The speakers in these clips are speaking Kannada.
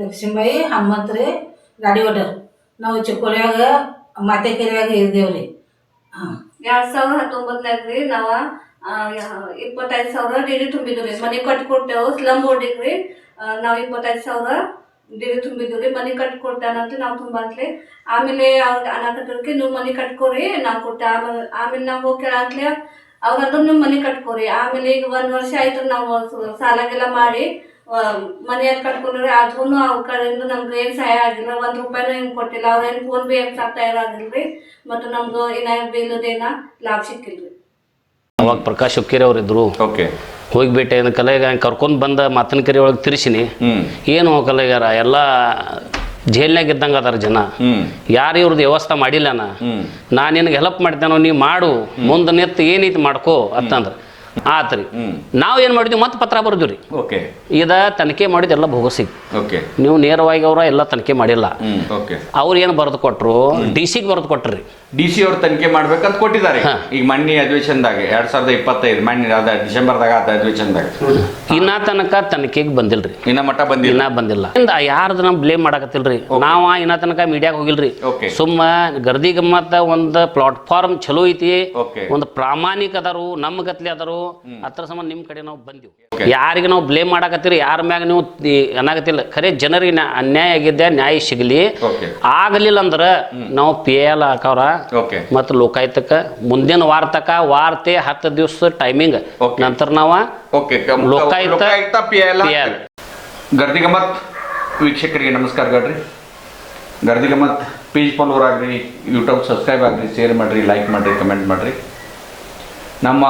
ಲಕ್ಷ್ಮೀಬಾಯಿ, ಹನುಮಂತ್ರಿ, ಗಾಡಿ ಓಡರ್ ನಾವು ಚಿಕ್ಕೋಳ್ಯಾಗ ಮಾತೆಕೆರೆಯಾಗ ಇದ್ದೇವ್ರಿ ಹಾಂ. ಎರಡ್ ಸಾವಿರ ಹತ್ತೊಂಬತ್ನಾಗ ರೀ ನಾವ ಇಪ್ಪತ್ತೈದು ಸಾವಿರ ಡಿಡಿ ತುಂಬಿದ್ವಿ ರೀ ಮನೆ ಕಟ್ಕೊಟ್ಟೆವು, ಸ್ಲಮ್ ಬೋರ್ಡಿಗೆ ನಾವು ಇಪ್ಪತ್ತೈದು ಸಾವಿರ ಡಿಡಿ ತುಂಬಿದ್ವಿ ರೀ ಮನೆ ಕಟ್ಕೊಡ್ತಾನಂತ ನಾವು ತುಂಬಾತ್ಲಿ. ಆಮೇಲೆ ಅವ್ರಿಗೆ ಅನ್ನಕತ್ತದಕ್ಕೆ ನೀವು ಮನೆ ಕಟ್ಕೋರಿ, ನಾವು ಕೊಟ್ಟೆ ಆಮೇಲೆ ಆಮೇಲೆ ನಾವು ಹೋಗಿ ಅವ್ರ ಅವ್ರಂದ್ರೆ ನೀವು ಮನೆ ಕಟ್ಕೋರಿ. ಆಮೇಲೆ ಈಗ ಒಂದು ವರ್ಷ ಆಯ್ತು ನಾವು ಸಾಲಾಗೆಲ್ಲ ಮಾಡಿ. ಮನೆ ಕಟ್ಕೊಂಡ್ರೆ ಅದೂ ಅವ್ರ ಕಡೆಯಿಂದ ನಮ್ಗೆ ಏನು ಸಹಾಯ ಆಗಿಲ್ಲ. ಒಂದು ರೂಪಾಯಿನೂ ಏನು ಕೊಟ್ಟಿಲ್ಲ. ಅವ್ರೇನು ಫೋನ್ ಬಿ ಏನು ತಯಾರಾಗಿಲ್ರಿ ಮತ್ತು ನಮ್ದು ಇನ್ನ ಬಿಲ್ಲದೇನ ಲಾಭ ಸಿಕ್ಕಿಲ್ರಿ. ಅವಾಗ ಪ್ರಕಾಶ್ ಹುಕ್ಕೇರಿ ಅವ್ರು ಇದ್ರು. ಓಕೆ. ಹೋಗಿ ಭೇಟಿ ಕಲೆಗ ಕರ್ಕೊಂಡು ಬಂದ ಮಾತನಕೆರೆ ಒಳಗೆ ತಿರ್ಸಿನಿ. ಏನು ಕಲೆಗಾರ ಎಲ್ಲ ಜೈಲ್ನಾಗ ಇದ್ದಂಗೆ ಅದಾರ ಜನ. ಯಾರ ಇವ್ರದ್ದು ವ್ಯವಸ್ಥೆ ಮಾಡಿಲ್ಲನ? ನಾ ನಾನು ನಿನಗೆ ಹೆಲ್ಪ್ ಮಾಡ್ತೇನೋ ನೀ ಮಾಡು. ಮುಂದೆ ನೆತ್ತ ಏನೈತಿ ಮಾಡ್ಕೋ ಅಂತಂದ್ರೆ. ಆತ್ರಿ. ರೀ ನಾವು ಏನು ಮಾಡಿದ್ವಿ ಮತ್ತೆ ಪತ್ರ ಬರ್ದ್ವಿ ರೀ ಓಕೆ. ಇದ ತನಿಖೆ ಮಾಡಿದ ಎಲ್ಲ ಭೋಗಸಿ ಓಕೆ. ನೀವು ನೇರವಾಗಿ ಅವ್ರ ಎಲ್ಲ ತನಿಖೆ ಮಾಡಿಲ್ಲ. ಅವ್ರು ಏನು ಬರೆದು ಕೊಟ್ರು ಡಿ ಸಿಗೆ ಬರೆದು ಕೊಟ್ರಿ. ಡಿ ಸಿ ಅವ್ರು ತನಿಖೆ ಮಾಡ್ಬೇಕಂತ ಕೊಟ್ಟಿದ್ದಾರೆ. ಈಗ ಮಣ್ಣಿ ಅಧಿವೇಶನದಾಗ ಎರಡ್ ಸಾವಿರದ ಇಪ್ಪತ್ತೈದು ಮಣ್ಣಿ ಅದ ಡಿಸೆಂಬರ್ದಾಗ ಆತ ಅಧಿವೇಶನದಾಗ. ಇನ್ನ ತನಕ ತನಿಖೆಗೆ ಬಂದಿಲ್ರಿ. ಇನ್ನ ಮಟ್ಟ ಬಂದಿಲ್ಲ. ಇನ್ನ ಬಂದಿಲ್ಲ. ಇಂದ ಯಾರ್ದು ನಾವು ಬ್ಲೇಮ್ ಮಾಡಕತ್ತಿಲ್ರಿ? ನಾವ ಇನ್ನ ತನಕ ಮೀಡಿಯಾಗ ಹೋಗಿಲ್ರಿ. ಸುಮ್ಮ ಗರ್ದಿ ಗಮ್ಮತ್ತ ಒಂದು ಪ್ಲಾಟ್ಫಾರ್ಮ್ ಚಲೋ ಐತಿ. ಒಂದ್ ಪ್ರಾಮಾಣಿಕ ಅದಾರು ನಮ್ ಗತ್ಲೆ ಅದಾರು. ಅದ್ರ ಸಮ ನಿಮ್ ಕಡೆ ನಾವು ಬಂದಿವಿ. ಯಾರಿಗೆ ನಾವು ಬ್ಲೇಮ್ ಮಾಡಕತ್ತಿರಿ? ಯಾರ ಮ್ಯಾಗ ನೀವು ಏನಾಗತ್ತಿಲ್ಲ ಖರೆ ಜನರಿಗೆ ನ್ಯಾ- ಅನ್ಯಾಯ ಆಗಿದ್ದೆ ನ್ಯಾಯ ಸಿಗಲಿ. ಆಗಲಿಲ್ಲ ಅಂದ್ರ ನಾವು ಪಿ ಎಲ್ ಹಾಕವ್ರ. ಮತ್ತು ಲೋಕಾಯುಕ್ತಕ್ಕೆ ಮುಂದಿನ ವಾರ ತಕ ವಾರ್ತೆ ಹತ್ತು ದಿವಸ ಟೈಮಿಂಗ್. ನಂತರ ನಾವ ಓಕೆ ಲೋಕಾಯುಕ್ತ. ಗರ್ದಿಗಮತ್ ವೀಕ್ಷಕರಿಗೆ ನಮಸ್ಕಾರ ಗಡ್ರಿ. ಗರ್ದಿಗಮತ್ ಪೇಜ್ ಫಾಲೋವರ್ ಆಗ್ರಿ ಯೂಟ್ಯೂಬ್ ಸಬ್ಸ್ಕ್ರೈಬ್ ಆಗ್ರಿ ಶೇರ್ ಮಾಡಿರಿ ಲೈಕ್ ಮಾಡಿರಿ ಕಮೆಂಟ್ ಮಾಡಿರಿ. ನಮ್ಮ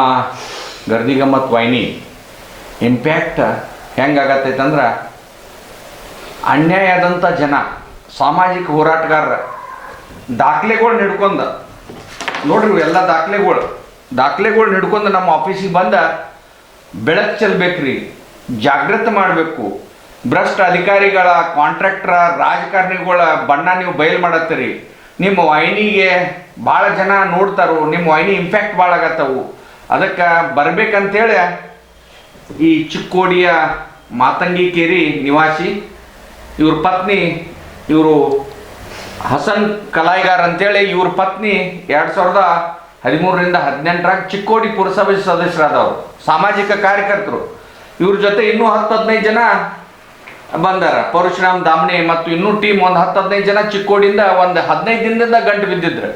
ಗರ್ದಿಗಮ್ಮತ್ ವಾಹಿನಿ ಇಂಪ್ಯಾಕ್ಟ್ ಹೆಂಗಾಗತ್ತೈತಂದ್ರೆ ಅನ್ಯಾಯ ಆದಂಥ ಜನ ಸಾಮಾಜಿಕ ಹೋರಾಟಗಾರರ ದಾಖಲೆಗಳು ಹಿಡ್ಕೊಂಡ ನೋಡ್ರಿ ಎಲ್ಲ ದಾಖಲೆಗಳು. ದಾಖಲೆಗಳು ಹಿಡ್ಕೊಂಡು ನಮ್ಮ ಆಫೀಸಿಗೆ ಬಂದ, ಬೆಳಕು ಚೆಲ್ಬೇಕ್ರಿ ಜಾಗೃತ ಮಾಡಬೇಕು. ಭ್ರಷ್ಟ ಅಧಿಕಾರಿಗಳ ಕಾಂಟ್ರಾಕ್ಟ್ರ ರಾಜಕಾರಣಿಗಳ ಬಣ್ಣ ನೀವು ಬಯಲು ಮಾಡತ್ತೀರಿ. ನಿಮ್ಮ ವಾಹಿನಿಗೆ ಭಾಳ ಜನ ನೋಡ್ತಾರೋ, ನಿಮ್ಮ ವಾಹಿನಿ ಇಂಪ್ಯಾಕ್ಟ್ ಭಾಳ ಆಗತ್ತವು. ಅದಕ್ಕೆ ಬರ್ಬೇಕಂತೇಳಿ ಈ ಚಿಕ್ಕೋಡಿಯ ಮಾತಂಗಿ ಕೇರಿ ನಿವಾಸಿ, ಇವ್ರ ಪತ್ನಿ, ಇವರು ಹಸನ್ ಕಲಾಯಿಗಾರ್ ಅಂತೇಳಿ ಇವ್ರ ಪತ್ನಿ ಎರಡು ಸಾವಿರದ ಹದಿಮೂರರಿಂದ ಹದಿನೆಂಟರಾಗ ಚಿಕ್ಕೋಡಿ ಪುರಸಭೆ ಸದಸ್ಯರಾದವರು, ಸಾಮಾಜಿಕ ಕಾರ್ಯಕರ್ತರು. ಇವ್ರ ಜೊತೆ ಇನ್ನೂ ಹತ್ತು ಹದಿನೈದು ಜನ ಬಂದಾರ. ಪರಶುರಾಮ್ ದಾಮಣಿ ಮತ್ತು ಇನ್ನೂ ಟೀಮ್ ಒಂದು ಹತ್ತು ಹದಿನೈದು ಜನ ಚಿಕ್ಕೋಡಿಯಿಂದ ಒಂದು ಹದಿನೈದು ದಿನದಿಂದ ಗಂಟು ಬಿದ್ದಿದ್ರು.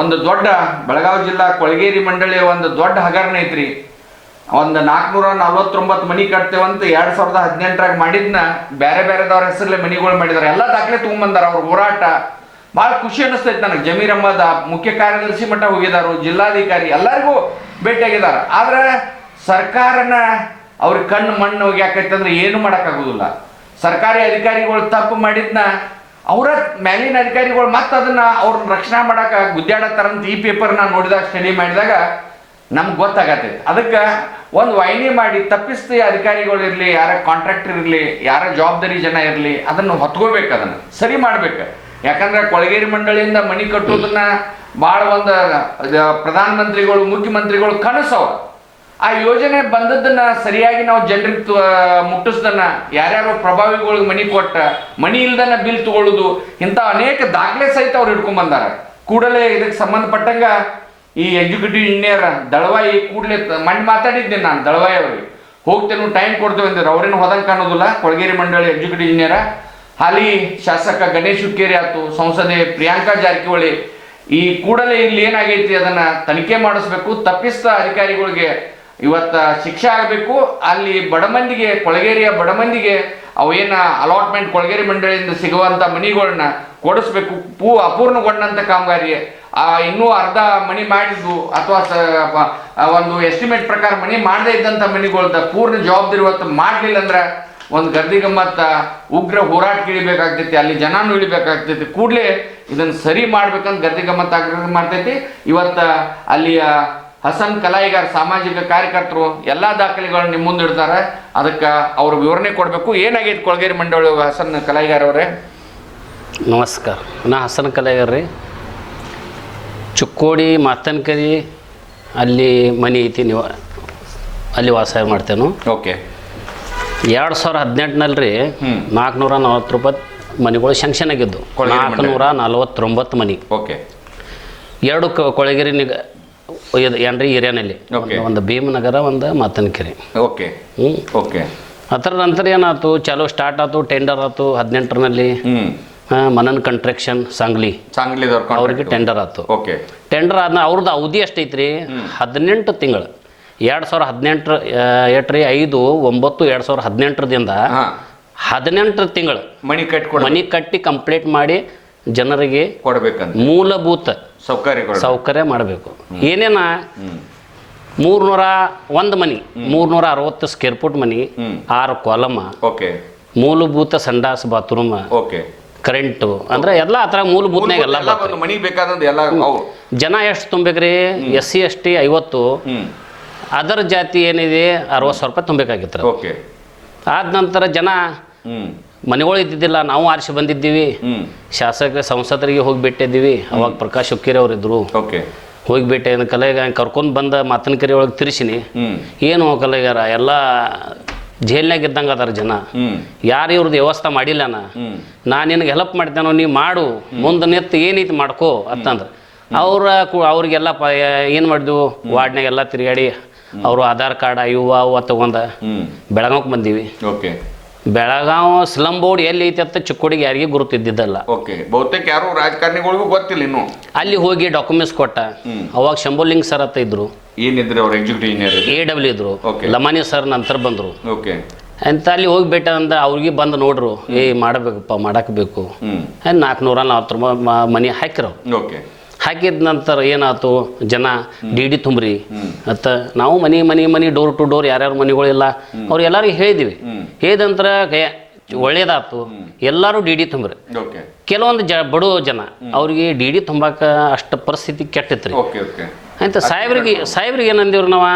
ಒಂದು ದೊಡ್ಡ ಬೆಳಗಾವಿ ಜಿಲ್ಲಾ ಕೊಳಗೇರಿ ಮಂಡಳಿಯ ಒಂದು ದೊಡ್ಡ ಹಗರಣ ಐತ್ರಿ. ಒಂದು ನಾಲ್ಕುನೂರ ನಲ್ವತ್ತೊಂಬತ್ತು ಮನಿ ಕಟ್ತೇವಂತ ಎರಡು ಸಾವಿರದ ಹದಿನೆಂಟರಾಗ ಮಾಡಿದ್ನ ಬೇರೆ ಬೇರೆದವ್ರ ಹೆಸರಲ್ಲೇ ಮನಿಗಳು ಮಾಡಿದಾರೆ. ಎಲ್ಲ ದಾಖಲೆ ತಗೊಂಬಂದಾರ ಅವ್ರ ಹೋರಾಟ. ಭಾಳ ಖುಷಿ ಅನಿಸ್ತೈತೆ ನನಗೆ. ಜಮೀರ್ ಅಹ್ಮದ್ ಮುಖ್ಯ ಕಾರ್ಯದರ್ಶಿ ಮಟ್ಟ ಹೋಗಿದಾರು, ಜಿಲ್ಲಾಧಿಕಾರಿ, ಎಲ್ಲರಿಗೂ ಭೇಟಿಯಾಗಿದ್ದಾರೆ ಆದರೆ ಸರ್ಕಾರನ ಅವ್ರ ಕಣ್ಣು ಮಣ್ಣು ಹೋಗ್ಯಾಕೈತಂದ್ರೆ ಏನು ಮಾಡೋಕ್ಕಾಗೋದಿಲ್ಲ. ಸರ್ಕಾರಿ ಅಧಿಕಾರಿಗಳು ತಪ್ಪು ಮಾಡಿದ್ನ, ಅವರ ಮ್ಯಾಲಿನ ಅಧಿಕಾರಿಗಳು ಮತ್ತೆ ಅದನ್ನ ಅವ್ರನ್ನ ರಕ್ಷಣೆ ಮಾಡಕ್ಕೆ ಗುದ್ದಾಡತ್ತಾರಂತ ಈ ಪೇಪರ್ನ ನೋಡಿದಾಗ, ಸ್ಟಡಿ ಮಾಡಿದಾಗ ನಮ್ಗೆ ಗೊತ್ತಾಗತ್ತೆ. ಅದಕ್ಕೆ ಒಂದು ವಾಹಿನಿ ಮಾಡಿ ತಪ್ಪಿಸ್ತಿ ಅಧಿಕಾರಿಗಳು ಇರಲಿ, ಯಾರ ಕಾಂಟ್ರಾಕ್ಟರ್ ಇರಲಿ, ಯಾರ ಜವಾಬ್ದಾರಿ ಜನ ಇರಲಿ, ಅದನ್ನು ಹೊತ್ಕೋಬೇಕು ಅದನ್ನು. ಸರಿ ಮಾಡ್ಬೇಕು. ಯಾಕಂದ್ರೆ ಕೊಳಗೇರಿ ಮಂಡಳಿಯಿಂದ ಮನಿ ಕಟ್ಟೋದನ್ನ ಭಾಳ ಒಂದು ಪ್ರಧಾನಮಂತ್ರಿಗಳು, ಮುಖ್ಯಮಂತ್ರಿಗಳು ಕನಸವ. ಆ ಯೋಜನೆ ಬಂದದ್ದನ್ನ ಸರಿಯಾಗಿ ನಾವು ಜನರಿಗೆ ಮುಟ್ಟಿಸ್ದನ್ನ ಯಾರ್ಯಾರು ಪ್ರಭಾವಿಗಳಿಗೆ ಮನಿ ಕೊಟ್ಟ, ಮನಿ ಇಲ್ದನ್ನ ಬಿಲ್ ತಗೊಳ್ಳೋದು ಇಂಥ ಅನೇಕ ದಾಖಲೆ ಸಹಿತ ಅವ್ರು ಹಿಡ್ಕೊಂಡ್ ಬಂದಾರ. ಕೂಡಲೇ ಇದಕ್ಕೆ ಸಂಬಂಧಪಟ್ಟಂಗ ಈ ಎಕ್ಸಿಕ್ಯೂಟಿವ್ ಇಂಜಿನಿಯರ್ ದಳವಾಯಿ ಕೂಡಲೇ ಮಣ್ಣು ಮಾತಾಡಿದ್ದೆ ನಾನು ದಳವಾಯಿ ಅವ್ರಿಗೆ. ಹೋಗ್ತೇನೆ ಟೈಮ್ ಕೊಡ್ತೇವೆ ಅಂದ್ರೆ ಅವ್ರೇನು ಹೋದಂಗೆ ಕಾಣೋದಿಲ್ಲ. ಕೊಳಗೇರಿ ಮಂಡಳಿ ಎಕ್ಸಿಕ್ಯೂಟಿವ್ ಇಂಜಿನಿಯರ ಹಾಲಿ ಶಾಸಕ ಗಣೇಶ್ ಹುಕ್ಕೇರಿ ಆಯ್ತು, ಸಂಸದೆ ಪ್ರಿಯಾಂಕಾ ಜಾರಕಿಹೊಳಿ. ಈ ಕೂಡಲೇ ಇಲ್ಲಿ ಏನಾಗೈತಿ ಅದನ್ನ ತನಿಖೆ ಮಾಡಿಸ್ಬೇಕು. ತಪ್ಪಿಸ್ತ ಅಧಿಕಾರಿಗಳಿಗೆ ಇವತ್ತ ಶಿಕ್ಷೆ ಆಗಬೇಕು. ಅಲ್ಲಿ ಬಡಮಂದಿಗೆ, ಕೊಳಗೇರಿಯ ಬಡಮಂದಿಗೆ ಅವೇನ ಅಲಾಟ್ಮೆಂಟ್ ಕೊಳಗೇರಿ ಮಂಡಳಿಯಿಂದ ಸಿಗುವಂತ ಮನಿಗಳನ್ನ ಕೊಡಿಸ್ಬೇಕು. ಪೂ ಅಪೂರ್ಣಗೊಂಡಂಥ ಕಾಮಗಾರಿ ಆ ಇನ್ನೂ ಅರ್ಧ ಮನಿ ಮಾಡಿದ್ದು ಅಥವಾ ಒಂದು ಎಸ್ಟಿಮೇಟ್ ಪ್ರಕಾರ ಮನಿ ಮಾಡದೇ ಇದ್ದಂಥ ಮನಿಗಳ್ದ ಪೂರ್ಣ ಜವಾಬ್ದಾರಿ ಇವತ್ತು ಮಾಡಲಿಲ್ಲ ಅಂದ್ರೆ ಒಂದು ಗರ್ದಿಗೆ ಉಗ್ರ ಹೋರಾಟ ಇಳಿಬೇಕಾಗ್ತೈತಿ ಅಲ್ಲಿ ಜನಾನು ಇಳಿಬೇಕಾಗ್ತೈತಿ ಕೂಡಲೇ ಇದನ್ನು ಸರಿ ಮಾಡ್ಬೇಕಂತ ಗರ್ದಿಗೆ ಮತ್ತು ಆಗ್ರಹ ಮಾಡ್ತೈತಿ. ಇವತ್ತ ಅಲ್ಲಿಯ ಹಸನ್ ಕಲಾಯಿಗಾರ ಸಾಮಾಜಿಕ ಕಾರ್ಯಕರ್ತರು ಎಲ್ಲ ದಾಖಲೆಗಳನ್ನ ನಿಮ್ಮ ಮುಂದೆ ಇಡ್ತಾರೆ. ಅದಕ್ಕೆ ಅವ್ರ ವಿವರಣೆ ಕೊಡಬೇಕು. ಏನಾಗೈತೆ ಕೊಳಗೇರಿ ಮಂಡಳಿ ಹಸನ್ ಕಲಾಯಿಗಾರ್ ಅವರೇ? ನಮಸ್ಕಾರ. ನಾ ಹಸನ ಕಲೆಗಾರ್ ರೀ. ಚುಕ್ಕೋಡಿ ಮಾತನ್ಕರಿ ಅಲ್ಲಿ ಮನೆ ಐತಿ ನೀವು. ಅಲ್ಲಿ ವಾಸ ಮಾಡ್ತೇನು. ಓಕೆ. ಎರಡು ಸಾವಿರ ಹದಿನೆಂಟನಲ್ಲಿ ರೀ. ನಾಲ್ಕುನೂರ ನಲ್ವತ್ತು ರೂಪಾಯಿ ಮನೆಗಳು ಶಂಕ್ಷನ್ ಆಗಿದ್ದು. ನಾಲ್ಕುನೂರ ನಲ್ವತ್ತೊಂಬತ್ತು ಮನೆ. ಓಕೆ. ಎರಡು ಕ ಕೊಳಗೇರಿ ನಿಗ ಏನ್ರಿ ಏರಿಯಾನಲ್ಲಿ ಒಂದು ಭೀಮನಗರ ಒಂದು ಮಾತನಕೆರೆ. ಓಕೆ. ಹ್ಞೂ ಓಕೆ. ಅದರ ನಂತರ ಏನಾಯ್ತು? ಚಾಲೋ ಸ್ಟಾರ್ಟ್ ಆಯ್ತು ಟೆಂಡರ್ ಆಯ್ತು ಹದಿನೆಂಟರಲ್ಲಿ ಮನನ್ ಕಂಟ್ರಕ್ಷನ್ ಸಾಂಗ್ಲಿ ಸಾಂಗ್ಲಿ ಅವ್ರಿಗೆ ಟೆಂಡರ್ ಆಯ್ತು. ಓಕೆ ಟೆಂಡರ್ ಆದ ಅವ್ರದ್ದು ಅವಧಿ ಎಷ್ಟೈತ್ರಿ? ಹದಿನೆಂಟು ತಿಂಗಳು. ಎರಡು ಸಾವಿರ ಹದಿನೆಂಟರ ಎಟ್ರಿ? ಐದು ಒಂಬತ್ತು ಎರಡು ಸಾವಿರ ಹದಿನೆಂಟರದಿಂದ ಹಾ. ಹದಿನೆಂಟು ತಿಂಗಳು. ಮನಿ ಕಟ್ಟಿ ಮನಿ ಕಟ್ಟಿ ಕಂಪ್ಲೀಟ್ ಮಾಡಿ ಜನರಿಗೆ ಕೊಡಬೇಕಂತ. ಮೂಲಭೂತ ಸೌಕರ್ಯ ಸೌಕರ್ಯ ಮಾಡಬೇಕು. ಏನೇನ? ಮೂರ್ನೂರ ಒಂದು ಮನಿ. ಮೂರ್ನೂರ ಅರವತ್ತು ಸ್ಕ್ವೇರ್ ಫುಟ್ ಮನಿ. ಆರು ಕಾಲಮ. ಓಕೆ ಮೂಲಭೂತ ಸಂಡಾಸ್ ಬಾತ್ರೂಮ್ ಓಕೆ ಕರೆಂಟು ಅಂದ್ರೆ ಎಲ್ಲ ಆ ಥರ ಮೂಲಭೂತನಾಗ ಎಲ್ಲ ಮನಿಗೆ ಅವು. ಜನ ಎಷ್ಟು ತುಂಬೇಕ್ರಿ ಎಸ್ ಸಿ ಎಸ್ ಟಿ ಐವತ್ತು. ಹ್ಮ್. ಅದರ ಜಾತಿ ಏನಿದೆ? ಅರವತ್ತು ಸಾವಿರ ರೂಪಾಯಿ ತುಂಬಬೇಕಾಗಿತ್ತು ಓಕೆ. ಆದ ನಂತರ ಜನ ಹ್ಮ್. ಮನೆಗಳು ಇದ್ದಿದ್ದಿಲ್ಲ ನಾವು ಆರಿಸಿ ಬಂದಿದ್ದೀವಿ. ಹ್ಮ್. ಶಾಸಕ ಸಂಸದರಿಗೆ ಹೋಗಿ ಭೇಟಿದ್ದೀವಿ ಅವಾಗ ಪ್ರಕಾಶ್ ಹುಕ್ಕೇರಿ ಅವ್ರು ಇದ್ರು ಓಕೆ. ಹೋಗಿ ಭೇಟಿ ಕಲೆಗ ಕರ್ಕೊಂಡು ಬಂದ ಮಾತನಕೆರೆ ಒಳಗೆ ತಿರ್ಸಿನಿ. ಹ್ಮ್. ಏನು ಕಲೆಗಾರ? ಎಲ್ಲ ಜೈಲ್ನಾಗ ಇದ್ದಂಗ ಅದಾರ ಜನ. ಯಾರು ಇವ್ರದ್ದು ವ್ಯವಸ್ಥೆ ಮಾಡಿಲ್ಲ ನಾ ನಾನು ನಿನಗೆ ಹೆಲ್ಪ್ ಮಾಡ್ತೇನೋ ನೀ ಮಾಡು. ಮುಂದೆ ನಿಂತು ಏನೈತಿ ಮಾಡ್ಕೋ ಅಂತಂದ್ರೆ. ಅವ್ರ ಅವ್ರಿಗೆಲ್ಲ ಪ ಏನು ಮಾಡಿದ್ವು? ವಾರ್ಡ್ನಾಗೆಲ್ಲ ತಿರುಗಾಡಿ ಅವರು ಆಧಾರ್ ಕಾರ್ಡ್ ಇವು ಅವು ತಗೊಂಡ ಬೆಳಗಾವಕ್ಕೆ ಬೆಳಗಾವ್ಗೆ ಬಂದೀವಿ. ಓಕೆ. ಬೆಳಗಾವ್ ಸ್ಲಂ ಬೋರ್ಡ್ ಎಲ್ಲಿ ಐತಿ ಅಂತ ಚಿಕ್ಕೋಡಿಗೆ ಯಾರಿಗೂ ಗುರುತಿದ್ದಿದ್ದಲ್ಲ. ಓಕೆ. ಬಹುತೇಕ ಯಾರು ರಾಜಕಾರಣಿಗಳಿಗೂ ಗೊತ್ತಿಲ್ಲ ಇನ್ನು. ಅಲ್ಲಿ ಹೋಗಿ ಡಾಕ್ಯುಮೆಂಟ್ಸ್ ಕೊಟ್ಟ. ಅವಾಗ ಶಂಭುಲಿಂಗ್ ಸರ್ ಅಂತ ಇದ್ರು. ಏನಿದ್ರೆ ಅವ್ರ ಎಕ್ಸಿಕ್ಯೂಟಿವ್ ಇಂಜಿನಿಯರ್ ಎ ಡಬ್ಲ್ಯೂ ಇದ್ರು. Okay. ಲಮಾನಿ ಸರ್ ನಂತರ ಬಂದರು. ಓಕೆ ಅಂತ ಅಲ್ಲಿ ಹೋಗಿ ಬಿಟ್ಟ ಅಂದ ಅವ್ರಿಗೆ ಬಂದು ನೋಡ್ರು ಏ ಮಾಡಬೇಕಪ್ಪ ಮಾಡಕ್ಕೆ ಬೇಕು ಹ್ಮ್. ನಾಲ್ಕುನೂರ ನಲ್ವತ್ತು ರೂಪಾಯಿ ಮ- ಮನೆ ಹಾಕಿರೋ. ಓಕೆ ಹಾಕಿದ ನಂತರ ಏನಾಯ್ತು? ಜನ ಡಿ ಡಿ ತುಂಬ್ರಿ. ಮತ್ತು ನಾವು ಮನೆ ಮನೆ ಮನೆ ಡೋರ್ ಟು ಡೋರ್ ಯಾರ್ಯಾರ ಮನೆಗಳಿಲ್ಲ ಅವ್ರು ಎಲ್ಲರಿಗೂ ಹೇಳಿದ್ವಿ. ಹೇಳಿದಂತರ ಹೇಳಿದ ನಂತರ ಏ, ಒಳ್ಳೇದಾಯ್ತು. ಎಲ್ಲರೂ ಡಿ ಡಿ ತುಂಬ್ರಿ. ಓಕೆ ಕೆಲವೊಂದು ಜ ಬಡವ ಜನ ಅವ್ರಿಗೆ ಡಿ ಡಿ ತುಂಬಾಕ ಅಷ್ಟು ಪರಿಸ್ಥಿತಿ ಕೆಟ್ಟಿತ್ರಿ. ಓಕೆ ಓಕೆ ಅಂತ ಸಾಹೇಬ್ರಿಗೆ ಸಾಹೇಬ್ರಿಗೆ ಏನಂದಿವ್ರಿ ನಾವು?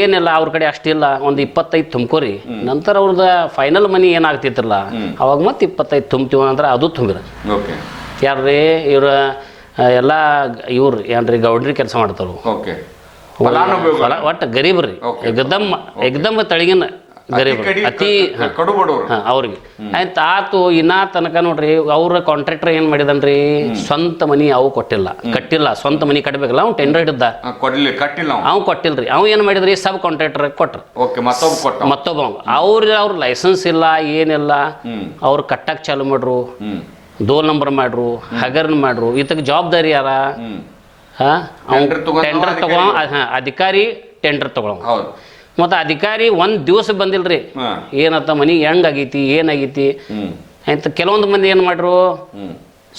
ಏನಿಲ್ಲ ಅವ್ರ ಕಡೆ ಅಷ್ಟಿಲ್ಲ ಒಂದು ಇಪ್ಪತ್ತೈದು ತುಂಬ್ಕೋರಿ. ನಂತರ ಅವ್ರದ ಫೈನಲ್ ಮನಿ ಏನಾಗ್ತಿತ್ತಲ್ಲ ಅವಾಗ ಮತ್ತೆ ಇಪ್ಪತ್ತೈದು ತುಂಬ್ತೀವಿ ಅಂದ್ರೆ ಅದು ತುಂಬಿರ. ಯಾರ್ರಿ ಇವ್ರ ಎಲ್ಲ ಇವ್ರು ಏನ್ರಿ ಗೌಡ್ರಿ ಕೆಲಸ ಮಾಡ್ತಾರ. ಒಟ್ಟು ಗರೀಬ್ರಿ. ಎಕ್ದಮ್ ಎಕ್ದಮ್ ತಳಗಿನ ಗರೀಬ್ರಿ ಕಡಿ- ಅತಿ ಕಡು ಬಡವರು ಅವ್ರಿಗೆ. ಆಯ್ತು ಆತು ಇನ್ನ ತನಕ ನೋಡ್ರಿ ಅವ್ರ ಕಾಂಟ್ರಾಕ್ಟರ್ ಏನ್ ಮಾಡಿದನ್ರಿ? ಸ್ವಂತ ಮನಿ ಅವು ಕೊಟ್ಟಿಲ್ಲ. ಕಟ್ಟಿಲ್ಲ ಸ್ವಂತ ಮನಿ ಕಟ್ಟಬೇಕಲ್ಲ ಅವ್ನು ಟೆಂಡರ್ ಹಿಡಿದ ಕಟ್ಟಿಲ್ಲ ಅವ್ ಕೊಟ್ಟಿಲ್ರಿ. ಅವ್ ಏನು ಮಾಡಿದ್ರಿ? ಸಬ್ ಕಾಂಟ್ರಾಕ್ಟರ್ ಕೊಟ್ರು. ಮತ್ತೊಬ್ಬ ಅವ್ರ ಅವ್ರ ಲೈಸೆನ್ಸ್ ಇಲ್ಲ ಏನಿಲ್ಲ. ಅವ್ರ ಕಟ್ಟಕ್ಕೆ ಚಾಲು ಮಾಡ್ರು. ದೋಲ್ ನಂಬರ್ ಮಾಡ್ರು ಹಗರ್ನ್ ಮಾಡ್ರು. ಇದಕ್ಕೆ ಜವಾಬ್ದಾರಿ ಯಾರ? ಟೆಂಡರ್ ತಗೊಳ ತಗೋ ಅಧಿಕಾರಿ ಟೆಂಡರ್ ತಗೊಳ ಮತ್ತು ಅಧಿಕಾರಿ ಒಂದು ದಿವಸ ಬಂದಿಲ್ರಿ. ಏನತ್ತ ಮನಿ ಹೆಂಗಾಗೈತಿ ಏನಾಗೈತಿ? ಅಂತ ಕೆಲವೊಂದು ಮಂದಿ ಏನು ಮಾಡ್ರು?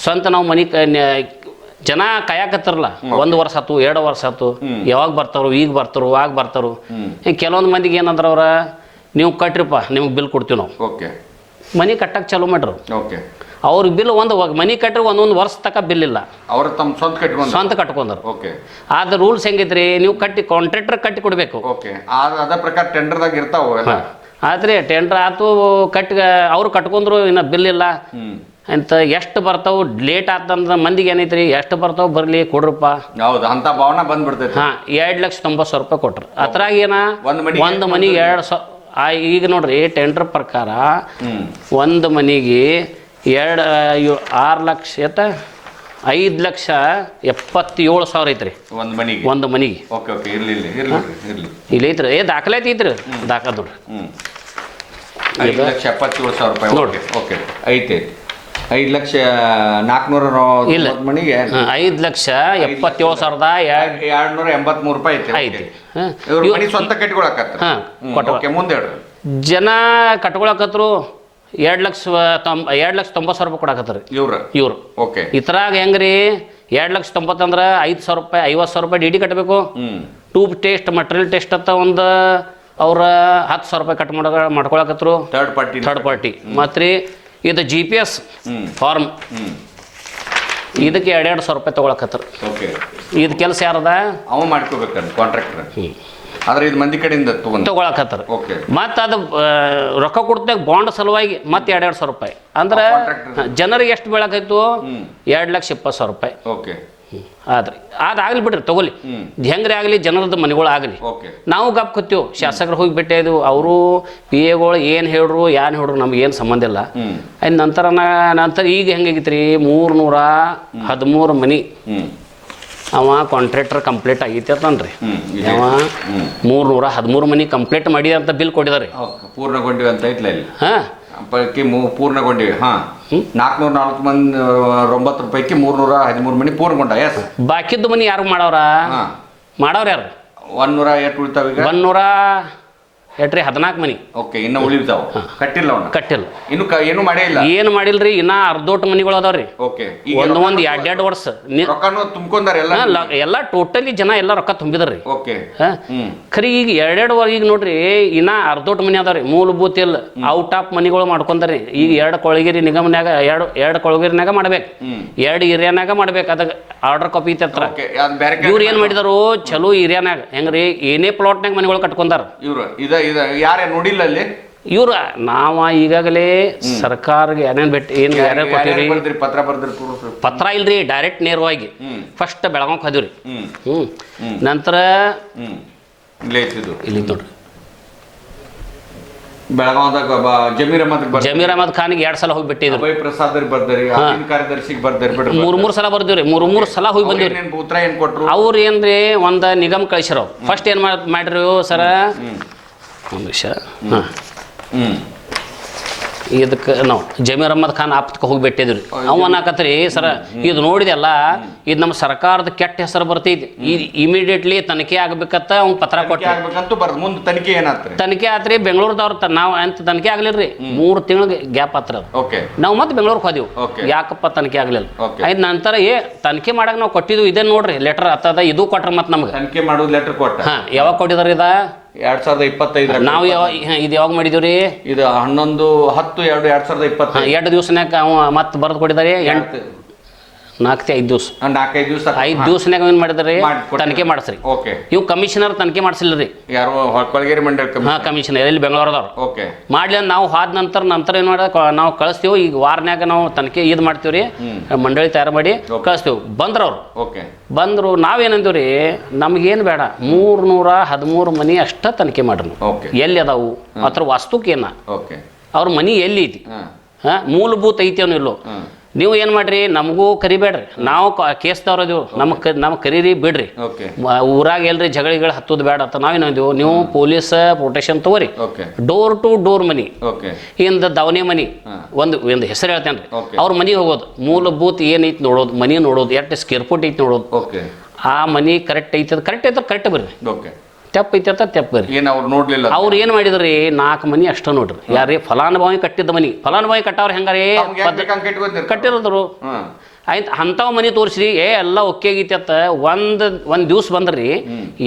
ಸ್ವಂತ ನಾವು ಮನಿ ಜನ ಕಾಯಕತ್ತಿರಲ್ಲ. ಒಂದು ವರ್ಷ ಆತು ಎರಡು ವರ್ಷ ಆತು. ಯಾವಾಗ ಬರ್ತಾರೋ ಈಗ ಬರ್ತಾರೋ ಆಗ ಬರ್ತಾರೋ. ಕೆಲವೊಂದು ಮಂದಿಗೆ ಏನಂದ್ರ ಅವ್ರ ನೀವು ಕಟ್ರಿಪ್ಪ ನಿಮ್ಗೆ ಬಿಲ್ ಕೊಡ್ತೀವಿ ನಾವು. ಮನೆ ಕಟ್ಟಕ್ಕೆ ಚಾಲೂ ಮಾಡ್ರು. ಅವ್ರ ಬಿಲ್ ಒಂದು ಮನಿ ಕಟ್ಟರೆ ಒಂದೊಂದು ವರ್ಷ ತನಕ ಬಿಲ್ ಇಲ್ಲ ಅವ್ರ ತಮ್ಮ ಸ್ವಂತ ಕಟ್ಕೊಂಡು ಸ್ವಂತ ಕಟ್ಕೊಂಡರು. ಓಕೆ ಆದ ರೂಲ್ಸ್ ಹೆಂಗಿದ್ರಿ? ನೀವು ಕಟ್ಟಿ ಕಾಂಟ್ರಾಕ್ಟರ್ ಕಟ್ಟಿ ಕೊಡಬೇಕು. ಓಕೆ ಅದ ಪ್ರಕಾರ ಟೆಂಡರ್ದಾಗ ಇರ್ತಾವ ಆದ್ರೆ ಟೆಂಡರ್ ಆತು ಕಟ್ಟಿ ಅವ್ರು ಕಟ್ಕೊಂಡ್ರು ಇನ್ನ ಬಿಲ್ ಇಲ್ಲ. ಅಂತ ಎಷ್ಟು ಬರ್ತಾವು? ಲೇಟ್ ಆತಂದ್ರೆ ಮಂದಿಗೆ ಏನೈತ್ರಿ? ಎಷ್ಟು ಬರ್ತಾವ? ಬರಲಿ ಕೊಡ್ರಪ್ಪ ಹೌದು ಅಂತ ಭಾವನೆ ಬಂದ್ಬಿಡ್ತೈತಿ. ಹಾಂ ಎರಡು ಲಕ್ಷ ತೊಂಬತ್ತು ಸಾವಿರ ರೂಪಾಯಿ ಕೊಟ್ರು. ಅದ್ರಾಗ ಏನ? ಒಂದ್ ಮನಿಗೆ ಎರಡು ಸಾವಿರ ಈಗ ನೋಡ್ರಿ ಟೆಂಡರ್ ಪ್ರಕಾರ ಒಂದು ಮನಿಗೆ ಎರಡು ಆರು ಲಕ್ಷ ಎತ್ತ? ಐದು ಲಕ್ಷ ಎಪ್ಪತ್ತೇಳು ಸಾವಿರ ಐತ್ರಿ. ಒಂದು ಮನೆಗೆ? ಒಂದು ಮನಿಗೆ. ಓಕೆ ಓಕೆ ಇರ್ಲಿ ಇರ್ಲಿ ಇರ್ಲಿ ಇಲ್ಲಿ ಐತ್ರಿ. ಏ ದಾಖಲೆ ಐತಿ ಐತ್ರಿ. ದಾಖಲೆ ನೋಡ್ರಿ. ಹ್ಮ್. ಐದು ಲಕ್ಷ ಎಪ್ಪತ್ತೇಳು ಸಾವಿರ ರೂಪಾಯಿ. ನೋಡ್ರಿ. ಓಕೆ ಐತೆ. ಐದು ಲಕ್ಷ ನಾಲ್ಕುನೂರ ಇಲ್ಲ. ಮನೆಗೆ? ಐದು ಲಕ್ಷ ಎಪ್ಪತ್ತೇಳು ಸಾವಿರದ ಎರಡು ಎರಡ್ನೂರ ಎಂಬತ್ಮೂರು ರೂಪಾಯಿ ಐತೆ. ಐತಿ. ಮನೆ ಮನಿ ಸ್ವಂತ ಕಟ್ಕೊಳಕತ್ತ ಹಾಂ ಓಕೆ ಮುಂದೆ ಹೇಳ್ರಿ. ಜನ ಕಟ್ಕೊಳಕತ್ರು ಎರಡು ಲಕ್ಷ ತೊಂಬ ಎರಡು ಲಕ್ಷ ತೊಂಬತ್ತು ಸಾವಿರ ರೂಪಾಯಿ ಕೊಡಕತ್ತಾರೆ. ಇವ್ರು? ಇವ್ರು. ಓಕೆ. ಇತರಾಗ ಹೆಂಗ್ರಿ? ಎರಡು ಲಕ್ಷ ತೊಂಬತ್ತಂದ್ರೆ ಐದು ಸಾವಿರ ರೂಪಾಯಿ ಐವತ್ತು ಸಾವಿರ ರೂಪಾಯಿ ಡಿ ಡಿ ಕಟ್ಟಬೇಕು ಟೂಬ್ ಟೆಸ್ಟ್ ಮಟೀರಿಯಲ್ ಟೆಸ್ಟ್ ಅಂತ ಒಂದು ಅವ್ರ ಹತ್ತು ಸಾವಿರ ರೂಪಾಯಿ ಕಟ್ ಮಾಡ ಮಾಡ್ಕೊಳಕತ್ರು. ಥರ್ಡ್ ಪಾರ್ಟಿ ಥರ್ಡ್ ಪಾರ್ಟಿ ಮತ್ತು ರೀ ಇದು ಜಿ ಪಿ ಎಸ್ ಫಾರ್ಮ್ ಇದಕ್ಕೆ ಎರಡೆರಡು ಸಾವಿರ ರೂಪಾಯಿ ತಗೊಳಕತ್ರ. ಓಕೆ. ಇದು ಕೆಲಸ ಯಾರದ? ಅವ ಮಾಡ್ಕೋಬೇಕು ಕಾಂಟ್ರಾಕ್ಟರ್ ಆದ್ರೆ ಇದು ಮಂದಿ ಕಡೆಯಿಂದ ತಗೊಂಡ್. ತೊಗೊಳಕತ್ತಾರ. ಓಕೆ ಮತ್ತೆ ಅದು ರೊಕ್ಕ ಕೊಡ್ತಾಗ ಬಾಂಡ್ ಸಲುವಾಗಿ ಮತ್ತೆ ಎರಡು ಎರಡು ಸಾವಿರ ರೂಪಾಯಿ. ಅಂದ್ರೆ ಜನರಿಗೆ ಎಷ್ಟು ಬೀಳಕಾಯ್ತು ಹ್ಮ್. ಎರಡು ಲಕ್ಷ ಇಪ್ಪತ್ತು ಸಾವಿರ ರೂಪಾಯಿ. ಓಕೆ ಆದ್ರಿ ಅದಾಗ್ಲಿ ಬಿಡ್ರಿ ತಗೊಲಿ ಹೆಂಗ್ರಿ ಆಗಲಿ ಜನರದ ಮನೆಗಳು ಆಗಲಿ. ನಾವು ಗಪ್ ಕೂತೀವಿ ಶಾಸಕರು ಹೋಗಿ ಭೇಟಿಯಾದು ಅವರು ಪಿ ಎಗಳು ಏನು ಹೇಳ್ರು ಯಾನ್ ಹೇಳ್ರು ನಮ್ಗೆ ಏನು ಸಂಬಂಧ ಇಲ್ಲ. ನಂತರ ನಂತರ ಈಗ ಹೆಂಗಾಗಿತ್ರಿ ಮೂರು ನೂರ ಹದಿಮೂರು ಮನಿ. ಅವ ಕಾಂಟ್ರಾಕ್ಟರ್ ಕಂಪ್ಲೀಟ್ ಆಗೈತಿ ಅಂತನ್ರಿ. ಅವ ಮೂರು ನೂರ ಹದಿಮೂರು ಮನಿ ಕಂಪ್ಲೀಟ್ ಮಾಡಿ ಅಂತ ಬಿಲ್ ಕೊಟ್ಟಿದ್ದಾರೆ ಪೂರ್ಣಗೊಂಡಿವೆ ಅಂತ ಐತ್ಲ ಇಲ್ಲಿ? ಹಾಂ. ಪೈಕಿ ಮೂ ಪೂರ್ಣಗೊಂಡಿವೆ ಹಾ. ನಾಲ್ಕುನೂರ ನಾಲ್ಕು ಮಂದಿ ಒಂಬತ್ತು ಪೈಕಿ ಮೂರ್ನೂರ ಹದಿಮೂರು ಮನಿ ಪೂರ್ಣಗೊಂಡ ಎಸ್ ಬಾಕಿದ್ದು ಮನಿ ಯಾರು ಮಾಡವ್ರ? ಹಾ. ಮಾಡವ್ರ ಯಾರು? ಒಂದೂರ ಎಷ್ಟು ಉಳಿತಾವ ಈಗ? ಒಂದೂರ ಎಟ್ರಿ ಹದಿನಾಲ್ಕು ಮನಿ. ಓಕೆ ಇನ್ನು ಉಳಿತಾವ ಕಟ್ಟಿಲ್ಲ ಕಟ್ಟಿಲ್ಲ. ಇನ್ನು ಕ ಏನು ಮಾಡಿಲ್ಲ ಇಲ್ಲ? ಏನು ಮಾಡಿಲ್ರಿ ಇನ್ನ ಅರ್ಧೋಟ್ ಮನಿಗಳು ಅದಾವ್ರಿ. ಓಕೆ ಈಗ ಒಂದು ಒಂದು ಎರಡ್ ಎರಡು ವರ್ಷ. ನಿ- ರೊಕ್ಕನು ತುಂಬ್ಕೊಂಡಾರ ಎಲ್ಲ ಹಾ, ಲ- ಎಲ್ಲ ಟೋಟಲಿ ಜನ ಎಲ್ಲ ರೊಕ್ಕ ತುಂಬಿದ್ರಿ ಓಕೆ ಹಾ. ಹ್ಮ್. ಖರೀ ಈಗ ಎರಡೆರಡು ಈಗ ನೋಡ್ರಿ ಇನ್ನ ಅರ್ಧೋಟ್ ಮನಿ ಅದಾವ್ರಿ. ಮೂಲಭೂತ ಇಲ್ಲ ಔಟ್ ಆಫ್ ಮನಿಗಳು ಮಾಡ್ಕೊಂಡಾರಿ ಈಗ ಎರಡು ಕೊಳಗಿರಿ ನಿಗಮನ್ಯಾಗ ಎರಡು ಎರಡು ಕೊಳಗಿರಿನಾಗ ಮಾಡ್ಬೇಕು. ಹ್ಮ್. ಎರಡು ಏರಿಯಾನಾಗ ಮಾಡ್ಬೇಕು. ಅದಕ್ಕೆ ಆರ್ಡರ್ ಕಾಪಿ ತತ್ರ ಹತ್ರ. ಓಕೆ ಅದು ಬೇರೆ ಇವ್ರು ಏನ್ ಮಾಡಿದಾರು ಚಲೋ ಏರಿಯಾನಾಗ ಹೆಂಗ್ರಿ ಏನೇ ಪ್ಲಾಟ್ನಾಗ ಮನೆಗಳು ಕಟ್ಕೊಂಡಾರ. ಇವ್ರು ಇದ ಇದ ಯಾರೇ ನೋಡಿಲ್ಲ ಅಲ್ಲಿ? ಇವ್ರ ನಾವ ಈಗಾಗಲೇ ಸರ್ಕಾರಕ್ಕೆ ಏನೇನು ಬಿಟ್ಟು ಏನು ಯಾರ್ಯಾರು ಕೊಟ್ಟಿವ್ರಿ? ಬರ್ದ್ರಿ? ಪತ್ರ ಬರ್ದ್ರಿ proof? ಪತ್ರ ಇಲ್ರಿ ಡೈರೆಕ್ಟ್ ನೇರವಾಗಿ. ಫಸ್ಟ್ ಬೆಳಗಾವ್ ಹೋದಿವ್ರಿ. ಹ್ಮ್. ನಂತರ ಹ್ಮ್. ಇಲ್ಲೇ ನೋಡ್ರಿ. ಬೆಳಗಾವದಾಗ ಜಮೀರ್ ಅಹಮದ್ ಬರ್ದ್ರಿ. ಜಮೀರ್ ಅಹಮದ್ ಖಾನ್ಗೆ ಎರಡ್ ಸಲ ಹೋಗಿ ಬಿಟ್ಟಿದ್ರು. ಅಭಯ್ ಪ್ರಸಾದ್ ಬರ್ದರಿ ಕಾರ್ಯದರ್ಶಿಗೆ ಬರ್ದರಿ ಬಿಡ್ರಿ ಮೂರ್ ಮೂರ್ ಸಲ ಬರ್ದಿವ್ರಿ. ಮೂರ್ ಮೂರ್ ಸಲ ಹೋಗಿ ಬಂದಿವ್ರಿ. ಏನೇನ್ ಉತ್ತರ ಏನ್ ಕೊಟ್ರು? ಅವ್ರು ಏನ್ರಿ ಒಂದ್ ನಿಗಮ್ ಕಳಿಸಿರೋ ಫಸ್ಟ್ ಏನ್ ಮಾಡ್ ಮಾಡ್ರಿ ಸರ? ನಿಮಿಷ ಹಾಂ ಹ್ಞೂ ಇದಕ್ಕೆ ನಾವು ಜಮೀರ್ ಅಹಮದ್ ಖಾನ್ ಆಪ್ತಕ್ಕೆ ಹೋಗಿ ಬಿಟ್ಟಿದ್ರಿ. ಅವನಾಕತ್ರಿ ಅನ್ನಕತ್ರಿ ಸರ ಇದು ನೋಡಿದೆಲ್ಲ ಇದು ನಮ್ಮ ಸರ್ಕಾರದ ಕೆಟ್ಟ ಹೆಸರು ಬರ್ತೈತಿ. ಇದು ಇಮಿಡಿಯೇಟ್ಲಿ ತನಿಖೆ ಆಗ್ಬೇಕತ್ತ ಅವ್ನು ಪತ್ರ ಕೊಟ್ಟು ಮುಂದೆ ತನಿಖೆ ಏನಾಗ್ತದೆ ತನಿಖೆ ಆತ್ರಿ ಬೆಂಗಳೂರದವ್ರ ನಾವು ಅಂತ ತನಿಖೆ ಆಗ್ಲಿಲ್ರಿ. ಮೂರು ತಿಂಗಳು ಗ್ಯಾಪ್ ಆತ್ರ ನಾವು ಮತ್ತೆ ಬೆಂಗಳೂರಿಗೆ ಹೋದೆವು. ಯಾಕಪ್ಪ ತನಿಖೆ ಆಗ್ಲಿಲ್ಲ. ಆಯ್ತು ನಂತರ ಏ ತನಿಖೆ ಮಾಡಕ್ ನಾವು ಕೊಟ್ಟಿದ್ವು ಇದೇ ನೋಡ್ರಿ ಲೆಟರ್ ಅತ್ತದ ಇದು ಕೊಟ್ರ ಮತ್ತೆ ನಮ್ಗೆ. ತನಿಖೆ ಮಾಡೋದು ಲೆಟರ್ ಕೊಟ್ಟ? ಹಾ ಯಾವಾಗ ಕೊಟ್ಟಿದಾರ ಇದ? ಎರಡ್ ಸಾವಿರದ ಇಪ್ಪತ್ತೈದರ ನಾವು ಯಾವಾಗ ಇದು ಯಾವಾಗ ಮಾಡಿದೀವ್ರಿ ಇದು ಹನ್ನೊಂದು ಹತ್ತು ಎರಡು ಎರಡ್ ಸಾವಿರದ ಇಪ್ಪತ್ತು ಎರಡು ದಿವ್ಸನ್ಯಾಗ ಅವ ಮತ್ತೆ ಬರೆದು ಕೊಟ್ಟಿದ್ದಾರೆ. ಎಂಟು ನಾಲ್ಕು ಐದು ದಿವಸ ನಾಲ್ಕೈದು ದಿವಸ ಐದು ದಿವಸನಾಗ ಏನು ಮಾಡಿದ್ರಿ. ತನಿಖೆ ಮಾಡಿಸ್ರಿ. ಓಕೆ. ಇವು ಕಮಿಷನರ್ ತನಿಖೆ ಮಾಡಿಸಿಲ್ಲ ಯಾರು ಹೊ- ಕೊಳಗೇರಿ ಮಂಡಳ ಹಾ ಕಮಿಷನರ್? ಎಲ್ಲಿ ಬೆಂಗಳೂರದವ್ರು. ಓಕೆ. ಮಾಡ್ಲಿ ನಾವು ಹಾದ ನಂತರ ನಂತರ ಏನು ಮಾಡಿದ ನಾವು ಕಳಿಸ್ತೀವಿ. ಈಗ ವಾರನ್ಯಾಗ ನಾವು ತನಿಖೆ ಇದು ಮಾಡ್ತೀವಿ ರೀ ಮಂಡಳಿ ತಯಾರು ಮಾಡಿ ಕಳಿಸ್ತೀವಿ. ಬಂದ್ರು ಅವ್ರು ಓಕೆ. ಬಂದರು ನಾವೇನಂದೀವಿ ರೀ ನಮಗೇನು ಬೇಡ. ಮೂರ್ನೂರ ಹದಿಮೂರು ಮನಿ ಅಷ್ಟ ತನಿಖೆ ಮಾಡ್ರಿ ಎಲ್ಲಿ ಅದಾವು? ಅದ್ರ ವಾಸ್ತುಕೇನ? ಓಕೆ. ಅವ್ರ ಮನಿ ಎಲ್ಲಿ ಐತಿ? ಹಾ ಮೂಲಭೂತ ಐತಿ ಅವನು ಇಲ್ಲೋ? ನೀವು ಏನು ಮಾಡ್ರಿ? ನಮಗೂ ಕರಿಬೇಡ್ರಿ. ನಾವು ಅದೀವಿ ನಮಗೆ ಕ ನಮಗೆ ಕರೀರಿ ಬಿಡ್ರಿ. ಊರಾಗ ಎಲ್ರಿ ಜಗಳಿಗಳು ಹತ್ತೋದು ಬೇಡ ಅಂತ ನಾವೇನಂದೀವಿ ನೀವು ಪೊಲೀಸ್ ಪ್ರೊಟೆಕ್ಷನ್ ತಗೋರಿ. ಡೋರ್ ಟು ಡೋರ್ ಮನಿ. ಇಂದ ದವನಿ ಮನಿ. ಒಂದು ಒಂದು ಹೆಸರು ಹೇಳ್ತೇನೆ ರೀ. ಅವ್ರ ಮನಿಗೆ ಹೋಗೋದು. ಮೂಲಭೂತ ಏನೈತಿ ನೋಡೋದು ಮನಿ ನೋಡೋದು ಎಷ್ಟು ಸ್ಕೇರ್ ಫುಟ್ ಐತಿ ನೋಡೋದು. ಆ ಮನಿ ಕರೆಕ್ಟ್ ಐತದ ಕರೆಕ್ಟ್ ಐತ ಕರೆಕ್ಟ್ ಬರ್ರಿ ಓಕೆ ಐತೆ ಅಂತ ತೆಪ್ಪ ಬರ್ರಿ ಏನ್ ಅವ್ರು ನೋಡ್ಲಿಲ್ಲ ಅವ್ರು ಏನು ಮಾಡಿದ್ರಿ? ನಾಲ್ಕು ಮನಿ ಅಷ್ಟ ನೋಡ್ರಿ. ಯಾರೇ ಫಲಾನುಭವಿ ಕಟ್ಟಿದ್ದ ಮನಿ. ಫಲಾನುಭವಿ ಕಟ್ಟವ್ರ ಹೆಂಗಾರಿ? ಕಟ್ಟಿರೋದ್ರು. ಆಯ್ತು ಅಂಥವು ಮನಿ ತೋರಿಸ್ರಿ ಏ ಎಲ್ಲ ಓಕೆ ಒಂದ ಒಂದು ಒಂದು ದಿವ್ಸ ಬಂದ್ರಿ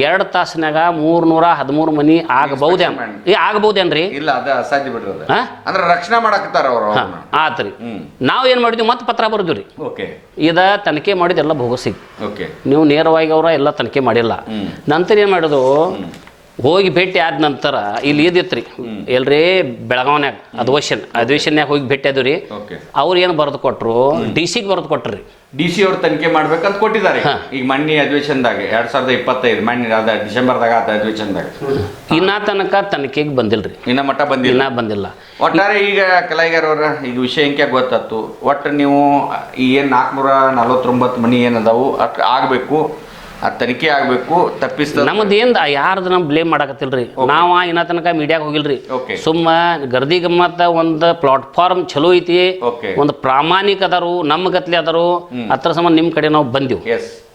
ಎರಡು ತಾಸಿನಾಗ ಮೂರ್ನೂರ ಹದಿಮೂರು ಮನಿ ಆಗಬಹುದೇನ್ ಏ ಆಗಬಹುದೇನ್ರಿ ಇಲ್ಲ ಅದ ಸಾಧ್ಯ ಬಿಡ್ರಿ ಅದ. ಅಂದ್ರೆ ರಕ್ಷಣೆ ಮಾಡಕತ್ತಾರ ಅವರು ಆತ್ರಿ ನಾವು ಏನು ಮಾಡಿದ್ವಿ ಮತ್ತೆ ಪತ್ರ ಬರ್ದಿವ್ರಿ ಓಕೆ. ಇದ ತನಿಖೆ ಮಾಡಿದೆಲ್ಲ ಭೋಗಸಿ ಓಕೆ. ನೀವು ನೇರವಾಗಿ ಅವರ ಎಲ್ಲ ತನಿಖೆ ಮಾಡಿಲ್ಲ. ನಂತರ ಏನು ಮಾಡೋದು? ಹೋಗಿ ಭೇಟಿ ಆದ ನಂತರ ಇಲ್ಲಿ ಇದಿತ್ರಿ. ಎಲ್ರಿ ಬೆಳಗಾವ್ನಾಗ ಅಧಿವೇಶನ್ ಅಧಿವೇಶನ್ಯಾಗ ಹೋಗಿ ಭೇಟಿ ಆದ್ರಿ ಅವ್ರು ಏನು ಬರೆದು ಕೊಟ್ರು? ಡಿ ಸಿಗೆ ಬರೆದು ಕೊಟ್ರಿ. ಡಿ ಸಿ ಅವ್ರು ತನಿಖೆ ಮಾಡ್ಬೇಕಂತ ಕೊಟ್ಟಿದ್ದಾರೆ. ಈಗ ಮಣ್ಣಿ ಅಧಿವೇಶನದಾಗ ಎರಡ್ ಸಾವಿರದ ಇಪ್ಪತ್ತೈದು ಮಣ್ಣಿ ಅದ ಡಿಸೆಂಬರ್ದಾಗ ಆದ ಅಧಿವೇಶನದಾಗ ಇನ್ನ ತನಕ ತನಿಖೆಗೆ ಬಂದಿಲ್ರಿ. ಇನ್ನ ಮಟ್ಟ ಬಂದಿಲ್ಲ. ಇನ್ನ ಬಂದಿಲ್ಲ. ಒಟ್ಟಾರೆ ಈಗ ಕಲಾಯಿಗಾರ್ ಅವ್ರ ಈಗ ವಿಷಯ ಹೆಂಗೆ ಗೊತ್ತಾತು ಒಟ್ಟು ನೀವು ಈ ಏನು ನಾಲ್ಕುನೂರ ನಲವತ್ತೊಂಬತ್ತು ಮನಿ ಏನದಾವು ಅಟ್ ಆಗಬೇಕು. ಆ ತನಿಖೆ ಆಗಬೇಕು ತಪ್ಪಿಸ್ತ ಏನ್ ಯಾರ್ದು ನಮ್ ಬ್ಲೇಮ್ ಮಾಡಕತ್ತಿಲ್ರಿ? ನಾವ ಇನ್ನ ತನಕ ಮೀಡಿಯಾಗ ಹೋಗಿಲ್ರಿ. ಸುಮ್ಮ ಗರ್ದಿ ಗಮ್ಮತ್ತ ಒಂದು ಪ್ಲಾಟ್ಫಾರ್ಮ್ ಚಲೋ ಐತಿ ಒಂದ್ ಪ್ರಾಮಾಣಿಕ ಅದಾರು ನಮ್ ಗತ್ಲೆ ಅದಾರು ಅದ್ರ ಸಂಬಂಧ ನಿಮ್ ಕಡೆ ನಾವು ಬಂದಿವ್.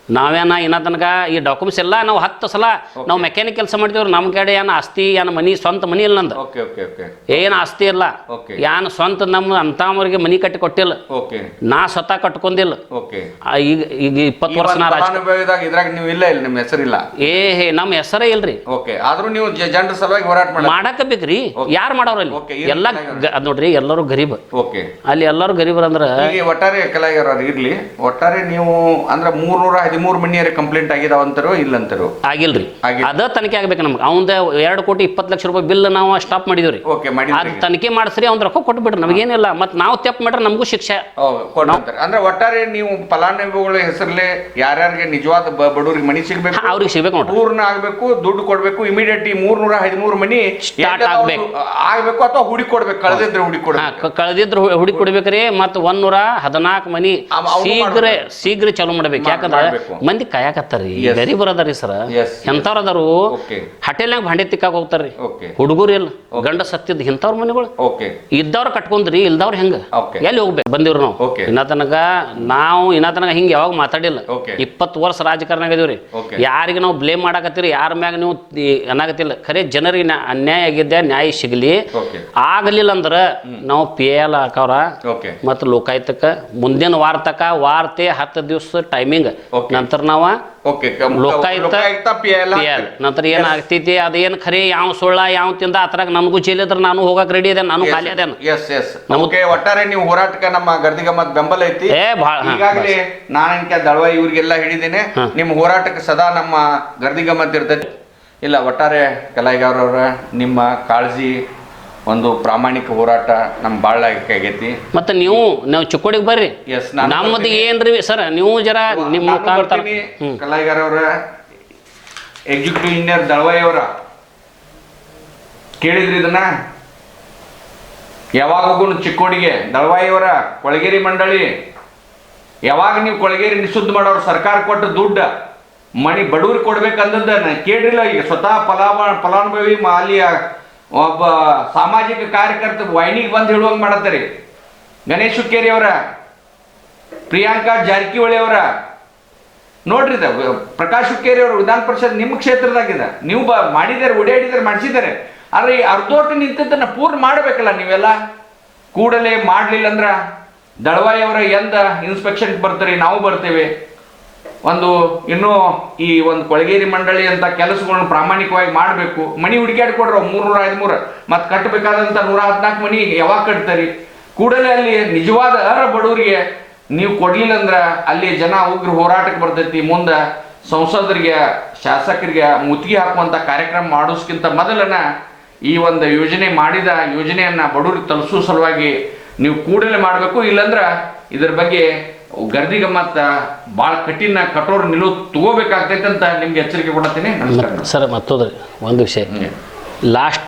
ನಾವೇನ ಇನ್ನ ತನಕ ಈ ಡಾಕ್ಯುಮೆಂಟ್ಸ್ ಎಲ್ಲ ನಾವು ಹತ್ತು ಸಲ ನಾವು ಮೆಕ್ಯಾನಿಕ್ ಕೆಲಸ ಮಾಡ್ತೀವ್ರಿ ನಮ್ಮ ಕಡೆ ಏನು ಆಸ್ತಿ ಏನು ಮನಿ ಸ್ವಂತ ಮನಿ ಇಲ್ಲ ನಂದು. ಏನು ಆಸ್ತಿ ಇಲ್ಲ. ಏನು ಸ್ವಂತ ನಮ್ಮ ಅಂತವರಿಗೆ ಮನಿ ಕಟ್ಟಿ ಕೊಟ್ಟಿಲ್ಲ. ನಾ ಸ್ವತಃ ಕಟ್ಕೊಂಡಿಲ್ಲ. ಈಗ ಈಗ ಇಪ್ಪತ್ತು ವರ್ಷ ನಾ ಇದ್ರಾಗ ನೀವು ಇಲ್ಲ ಇಲ್ಲ ನಿಮ್ಮ ಹೆಸರಿಲ್ಲ. ಏ ಹೇ ನಮ್ಮ ಹೆಸರೇ ಇಲ್ರಿ. ಓಕೆ ಆದ್ರೂ ನೀವು ಜನರ ಸಲುವಾಗಿ ಹೋರಾಟ ಬೇಕ್ರಿ. ಯಾರು ಮಾಡೋರಲ್ಲಿ ಎಲ್ಲ ಅದ್ ನೋಡ್ರಿ ಎಲ್ಲರೂ ಗರೀಬ್. ಓಕೆ ಅಲ್ಲಿ ಎಲ್ಲರೂ ಗರೀಬ್ರ ಅಂದ್ರೆ ಒಟ್ಟಾರೆ ಕಲಾವಿದರ ಇರ್ಲಿ. ಒಟ್ಟಾರೆ ನೀವು ಅಂದ್ರೆ ಮೂರ್ನೂರ ಹದಿಮೂರು ಮಣಿಯರ ಕಂಪ್ಲೇಂಟ್ ಆಗಿದಾವಂತಾರೋ ಇಲ್ಲಂತಾರೋ? ಆಗಿಲ್ರಿ. ಆಗಿಲ್ಲ. ಅದ ತನಿಖೆ ಆಗ್ಬೇಕು ನಮ್ಗೆ. ಅವಂದ ಎರಡು ಕೋಟಿ ಇಪ್ಪತ್ತು ಲಕ್ಷ ರೂಪಾಯಿ ಬಿಲ್ ನಾವು ಸ್ಟಾಪ್ ಮಾಡಿದ್ವಿ ಓಕೆ ಮಾಡಿ ಆ ತನಿಖೆ ಮಾಡಿಸ್ರಿ ಅವ್ನ ರೊಕ್ಕ ಕೊಟ್ಬಿಡ್ರಿ ನಮಗೇನಿಲ್ಲ. ಮತ್ತೆ ನಾವು ತಪ್ಪು ಮಾಡ್ರೆ ನಮಗೂ ಶಿಕ್ಷೆ. ಕೊಡ್ತಾರೆ ಅಂದ್ರೆ ಒಟ್ಟಾರೆ ನೀವು ಫಲಾನುಭವಿಗಳ ಹೆಸರಲ್ಲೇ ಯಾರ್ಯಾರಿಗೆ ನಿಜವಾದ ಬ- ಬಡವ್ರಿಗೆ ಮನಿ ಸಿಗ್ಬೇಕು? ಅವ್ರಿಗೆ ಸಿಗ್ಬೇಕು ನೋಡ್ರಿ. ಪೂರ್ಣ ಆಗ್ಬೇಕು ದುಡ್ಡು ಕೊಡ್ಬೇಕು ಇಮಿಡಿಯೇಟ್ ಈ ಮೂರ್ನೂರ ಹದಿಮೂರು ಮನಿ ಸ್ಟಾರ್ಟ್ ಆಗ್ಬೇಕು. ಆಗ್ಬೇಕು ಅಥವಾ ಹುಡಿ ಕೊಡ್ಬೇಕು? ಕಳೆದಿದ್ರೆ ಹುಡಿ ಹಾ ಕೊಡ್ಬೇಕು. ಕ- ಹುಡಿ ಕೊಡ್ಬೇಕ್ರಿ. ಮತ್ತು ಒಂದೂರ ಹದಿನಾಲ್ಕು ಮನಿ ಅವ್- ಅವ್ನು ಶೀಘ್ರ ಮಾಡ್ಬೇಕು. ಶೀಘ್ರ ಚಾಲೂ ಮಾಡ್ಬೇಕು. ಯಾಕಂದ್ರೆ ಮಾಡ್ಬೇಕು. ಮಂದಿ ಕಾಯಕತ್ತಾರಿ ಗರಿ ಗರೀಬರ್ ಅದಾರಿ ಸರ್. ಎಂಥವ್ರು ಅದಾರು ಹಟೇಲ್ನಾಗ ಭಾಂಡೆ ತಿಕ್ಕಾಕ ಹೋಗ್ತಾರ್ರಿ. ಹುಡುಗರು ಇಲ್ಲ ಗಂಡ ಸತ್ತಿದ್ ಇಂಥವ್ರ ಮನೆಗಳು. ಇದ್ದವ್ರ ಕಟ್ಕೊಂಡ್ರಿ ಇಲ್ದವ್ರ ಹೆಂಗ. ಎಲ್ಲಿ ಹೋಗ್ಬೇಕು? ಬಂದಿವ್ರಿ ನಾವು. ಇನ್ನತನಗ ಇನ್ನ ತನಕ ನಾವು ಇನ್ನ ತನಕ ಹಿಂಗೆ ಯಾವಾಗ ಮಾತಾಡಿಲ್ಲ. ಇಪ್ಪತ್ತು ವರ್ಷ ರಾಜಕಾರಣ ಆಗಿದೀವ್ರಿ. ಯಾರಿಗೆ ನಾವು ಬ್ಲೇಮ್ ಮಾಡಕತ್ತೀರಿ ಯಾರ ಮ್ಯಾಗ ನೀವು ಏನಾಗತ್ತಿಲ್ಲ ಅನ್ನಾಗತ್ತಿಲ್ಲ ಖರೆ ಜನರಿಗೆ ಅನ್ಯಾಯ ಆಗಿದ್ದೆ ನ್ಯಾಯ ಸಿಗಲಿ. ಆಗಲಿಲ್ಲ ಅಂದ್ರೆ ನಾವು ಪಿ ಎಲ್ ಹಾಕವ್ರ. ಮತ್ತ ಲೋಕಾಯುಕ್ತಕ್ಕೆ ಮುಂದಿನ ವಾರ ತಕ ವಾರ್ತೆ ಹತ್ತು ದಿವಸ ಟೈಮಿಂಗ್. ನಂತರ ನಾವ ಓಕೆ ಲೋಕಾಯುಕ್ತ ನಂತರ ಏನ್ ಆಗ್ತೈತಿ ಅದೇನ್ ಖರೆ ಯಾವ ಸುಳ್ಳ ಯಾವ ತಿಂದ ಅದ್ರಾಗ ನಮಗೂ ಜೈಲಿದ್ರ ನಾನು ಹೋಗಕ್ ರೆಡಿ ಇದೆ ನಾನು ಖಾಲಿ ಅದೇನ. ಎಸ್ ಎಸ್ ನಮಗೆ ಒಟ್ಟಾರೆ ನೀವು ಹೋರಾಟಕ್ಕೆ ನಮ್ಮ ಗರ್ದಿಗಮ್ಮತ್ ಬೆಂಬಲ ಐತಿ. ಏ ಭಾಳ ಈಗಾಗಲೇ ನಾನನ್ಕ ದಳವ ಇವ್ರಿಗೆಲ್ಲ ಹಿಡಿದೇನೆ ನಿಮ್ ನಿಮ್ಮ ಹೋರಾಟಕ್ಕೆ ಸದಾ ನಮ್ಮ ಗರ್ದಿಗಮ್ಮತ್ ಇರ್ತೈತಿ. ಇಲ್ಲ ಒಟ್ಟಾರೆ ಕಲಾಯಿಗಾರವ್ರ ನಿಮ್ಮ ಕಾಳಜಿ ಒಂದು ಪ್ರಾಮಾಣಿಕ ಹೋರಾಟ ನಮ್ಮ ಭಾಳ ಆಗೈತಿ. ಮತ್ತೆ ನೀವು ನಾವು ಚಿಕ್ಕೋಡಿಗೆ ಬರ್ರಿ. ಎಸ್ ನಮ್ಮದು. ಏನ್ರಿ ಸರ್ ನೀವು ಜರ ನಿಮ್ಮ ಮುಖಾಂತರ. ಹ್ಮ್. ಎಕ್ಸಿಕ್ಯೂಟಿವ್ ಇಂಜಿನಿಯರ್ ದಳವಾಯಿ ಅವರ. ಕೇಳಿದ್ರಿ ಇದನ್ನ? ಯಾವಾಗೂ ಚಿಕ್ಕೋಡಿಗೆ ದಳವಾಯಿ ಅವರ ಕೊಳಗೇರಿ ಮಂಡಳಿ. ಯಾವಾಗ ನೀವು ಕೊಳಗೇರಿ ನಿಶುದ್ಧ ಮಾಡೋರು ಸರ್ಕಾರ ಕೊಟ್ಟ ದುಡ್ಡು ಮಣಿ ಬಡವ್ರಿಗೆ ಕೊಡ್ಬೇಕಂದದ್ದನ್ನ ಕೇಳಿಲ್ಲ ಈಗ ಸ್ವತಃ ಫಲಾವ ಫಲಾನುಭವಿ ಅಲ್ಲಿಯ ಒಬ್ಬ ಸಾಮಾಜಿಕ ಕಾರ್ಯಕರ್ತ ವಾಹಿನಿಗೆ ಬಂದು ಹೇಳುವಂಗೆ ಮಾಡತ್ತರಿ. ಗಣೇಶ್ ಹುಕ್ಕೇರಿ ಅವರ, ಪ್ರಿಯಾಂಕಾ ಜಾರಕಿಹೊಳಿ ಅವರ. ನೋಡ್ರಿ ಇದ, ಪ್ರಕಾಶ್ ಹುಕ್ಕೇರಿ ಅವರು ವಿಧಾನ ಪರಿಷತ್ ನಿಮ್ಮ ಕ್ಷೇತ್ರದಾಗಿದೆ. ನೀವು ಬ ಮಾಡಿದ್ದಾರೆ, ಓಡಾಡಿದ್ದಾರೆ, ಮಾಡಿಸಿದ್ದಾರೆ. ಆದ್ರೆ ಈ ಅರ್ಧೋಟು ನಿಂತದ್ದನ್ನು ಪೂರ್ಣ ಮಾಡಬೇಕಲ್ಲ ನೀವೆಲ್ಲ? ಕೂಡಲೇ ಮಾಡಲಿಲ್ಲ ಅಂದ್ರೆ ದಳವಾಯಿ ಅವರ ಎಂದ ಇನ್ಸ್ಪೆಕ್ಷನ್ ಬರ್ತಾರೆ, ನಾವು ಬರ್ತೇವೆ. ಒಂದು ಇನ್ನೂ ಈ ಒಂದು ಕೊಳಗೇರಿ ಮಂಡಳಿ ಅಂತ ಕೆಲಸಗಳನ್ನ ಪ್ರಾಮಾಣಿಕವಾಗಿ ಮಾಡಬೇಕು. ಮನಿ ಹುಡುಕ್ಯಾಡ್ ಕೊಡ್ರ ಮೂರ್ನೂರ ಐದ್ಮೂರ ಮತ್ತೆ ಕಟ್ಟಬೇಕಾದಂಥ ನೂರ ಹದಿನಾಲ್ಕು ಮನಿ ಯಾವಾಗ ಕಟ್ತಾರಿ? ಕೂಡಲೇ ಅಲ್ಲಿ ನಿಜವಾದ ಬಡವರಿಗೆ ನೀವು ಕೊಡ್ಲಿಲ್ಲ ಅಂದ್ರೆ ಅಲ್ಲಿ ಜನ ಉಗ್ರ ಹೋರಾಟಕ್ಕೆ ಬರ್ತೈತಿ. ಮುಂದೆ ಸಂಸದರಿಗೆ, ಶಾಸಕರಿಗೆ ಮುತ್ತಿಗೆ ಹಾಕುವಂತ ಕಾರ್ಯಕ್ರಮ ಮಾಡೋಸ್ಕಿಂತ ಮೊದಲನ ಈ ಒಂದು ಯೋಜನೆ ಮಾಡಿದ ಯೋಜನೆಯನ್ನ ಬಡವರಿಗೆ ತಲುಪಿಸೋ ಸಲುವಾಗಿ ನೀವು ಕೂಡಲೇ ಮಾಡಬೇಕು. ಇಲ್ಲಂದ್ರ ಇದರ ಬಗ್ಗೆ ಗರ್ದಿಗಮ್ಮತ್ತ ಭಾಳ ಕಠಿಣ ಕಠೋರ ನಿಲುವು ತಗೋಬೇಕಾಗ್ತೈತೆ ಅಂತ ನಿಮ್ಗೆ ಎಚ್ಚರಿಕೆ ಕೊಡತ್ತೀನಿ. ನಮಸ್ಕಾರ. ಸರ್ ಮತ್ತೋದ್ರಿ ಒಂದು ವಿಷಯ. ಲಾಸ್ಟ್